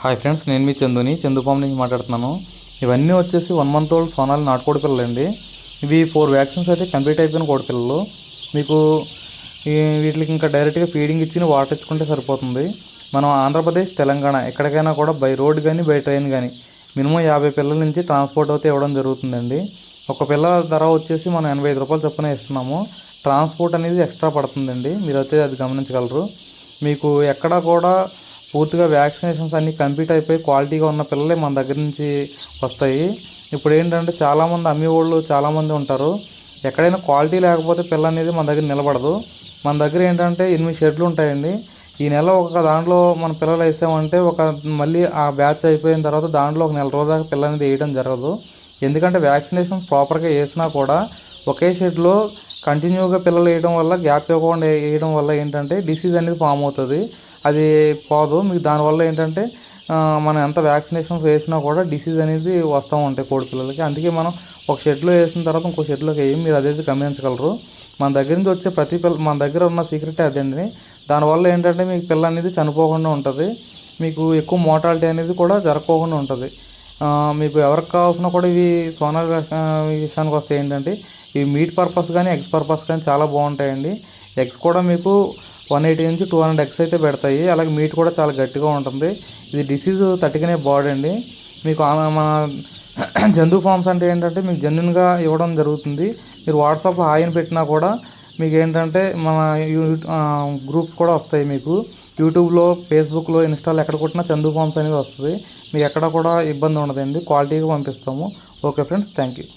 Hi friends నేను మీ చందుని. చందుపాము నుంచి మాట్లాడుతున్నాను. ఇవన్నీ వచ్చేసి వన్ మంత్ ఓల్డ్ సోనాలు నాటుకోడి పిల్లలు అండి ఇవి ఫోర్ వ్యాక్సిన్స్ అయితే కంప్లీట్ అయిపోయిన కోడి పిల్లలు. మీకు వీటికి ఇంకా డైరెక్ట్గా ఫీడింగ్ ఇచ్చి వాటర్ ఇచ్చుకుంటే సరిపోతుంది. మనం ఆంధ్రప్రదేశ్ తెలంగాణ ఎక్కడికైనా కూడా బై రోడ్ కానీ బై ట్రైన్ కానీ మినిమం యాభై పిల్లల నుంచి ట్రాన్స్పోర్ట్ అయితే ఇవ్వడం జరుగుతుందండి. ఒక పిల్ల ధర వచ్చేసి మనం ఎనభై ఐదు రూపాయలు చొప్పున ఇస్తున్నాము. ట్రాన్స్పోర్ట్ అనేది ఎక్స్ట్రా పడుతుందండి. మీరైతే అది గమనించగలరు. మీకు ఎక్కడ కూడా పూర్తిగా వ్యాక్సినేషన్స్ అన్నీ కంప్లీట్ అయిపోయి క్వాలిటీగా ఉన్న పిల్లలే మన దగ్గర నుంచి వస్తాయి. ఇప్పుడు ఏంటంటే చాలామంది అమ్మేవాళ్ళు చాలామంది ఉంటారు. ఎక్కడైనా క్వాలిటీ లేకపోతే పిల్ల అనేది మన దగ్గర నిలబడదు. మన దగ్గర ఏంటంటే ఎనిమిది షెడ్లు ఉంటాయండి. ఈ నెల ఒక దాంట్లో మన పిల్లలు వేసామంటే ఒక మళ్ళీ ఆ బ్యాచ్ అయిపోయిన తర్వాత దాంట్లో ఒక నెల రోజు దాకా పిల్ల అనేది వేయడం జరగదు. ఎందుకంటే వ్యాక్సినేషన్స్ ప్రాపర్గా వేసినా కూడా ఒకే షెడ్లో కంటిన్యూగా పిల్లలు వేయడం వల్ల గ్యాప్ ఇవ్వకుండా వేయడం వల్ల ఏంటంటే డిసీజ్ అనేది ఫామ్ అవుతుంది. అది పోదు. మీకు దానివల్ల ఏంటంటే మనం ఎంత వ్యాక్సినేషన్స్ వేసినా కూడా డిసీజ్ అనేది వస్తూ ఉంటాయి కోడి పిల్లలకి. అందుకే మనం ఒక షెడ్లో వేసిన తర్వాత ఇంకో షెడ్లోకి వేయం. మీరు అదైతే గమనించగలరు. మన దగ్గర నుంచి వచ్చే ప్రతి పిల్ల మన దగ్గర ఉన్న సీక్రెట్ అదండి దానివల్ల ఏంటంటే మీకు పిల్ల అనేది చనిపోకుండా ఉంటుంది. మీకు ఎక్కువ మోటాలిటీ అనేది కూడా జరగకుండా ఉంటుంది. మీకు ఎవరికి కావాల్సిన కూడా ఇవి సోనార్ విషయానికి వస్తే ఏంటంటే ఇవి మీట్ పర్పస్ కానీ ఎగ్స్ పర్పస్ కానీ చాలా బాగుంటాయండి. ఎగ్స్ కూడా మీకు వన్ ఎయిటీ నుంచి టూ హండ్రెడ్ ఎక్స్ అయితే పెడతాయి. అలాగే మీట్ కూడా చాలా గట్టిగా ఉంటుంది. ఇది డిసీజ్ తట్టుకునే బాడీ అండి. మీకు మన జంతు ఫార్మ్స్ అంటే ఏంటంటే మీకు జెన్యున్గా ఇవ్వడం జరుగుతుంది. మీరు వాట్సాప్ హాయిని అని పెట్టినా కూడా మీకు ఏంటంటే మన యూ గ్రూప్స్ కూడా వస్తాయి మీకు. యూట్యూబ్లో ఫేస్బుక్లో ఇన్స్టాలో ఎక్కడ కొట్టినా చందు ఫార్మ్స్ అనేది వస్తుంది. మీకు ఎక్కడ కూడా ఇబ్బంది ఉండదండి. క్వాలిటీగా పంపిస్తాము. Okay friends thank you